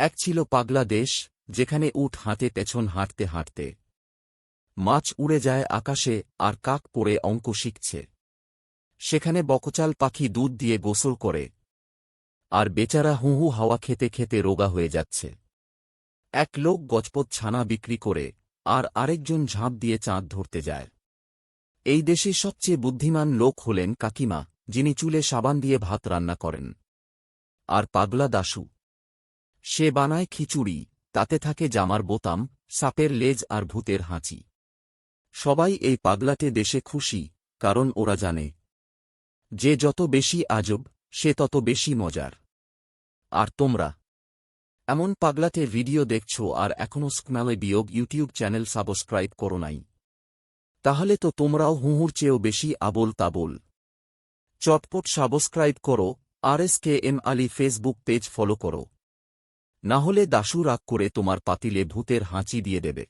এক ছিল পাগলা দেশ, যেখানে উঠ হাঁটে, পেছন হাঁটতে হাঁটতে। মাছ উড়ে যায় আকাশে, আর কাক পড়ে অঙ্ক শিখছে। সেখানে বকচাল পাখি দুধ দিয়ে গোসল করে। আর বেচারা হুহু হাওয়া খেতে খেতে রোগা হয়ে যাচ্ছে। এক লোক গজপত ছানা বিক্রি করে, আর আরেকজন ঝাঁপ দিয়ে চাঁদ ধরতে যায়। এই দেশে সবচেয়ে বুদ্ধিমান লোক হলেন কাকিমা, যিনি চুলে সাবান দিয়ে ভাত রান্না করেন। আর পাগলা দাশু। সে বানায় খিচুড়ি, তাতে থাকে জামার বোতাম, সাপের লেজ আর ভূতের হাঁচি। সবাই এই পাগলাতে দেশে খুশি, কারণ ওরা জানে। যে যত বেশি আজব, সে তত বেশি মজার। আর তোমরা? এমন পাগলাতে ভিডিও দেখছ আর এখনও স্কম্যালে বিয়োগ ইউটিউব চ্যানেল সাবস্ক্রাইব করো নাই। তাহলে তো তোমরাও হুহুর চেয়েও বেশি আবোল তাবোল চটপট সাবস্ক্রাইব করো, আর S K M Ali Facebook page follow করো। না হলে দাশু রাগ করে তোমার পাতিলে ভূতের হাঁচি দিয়ে দেবে।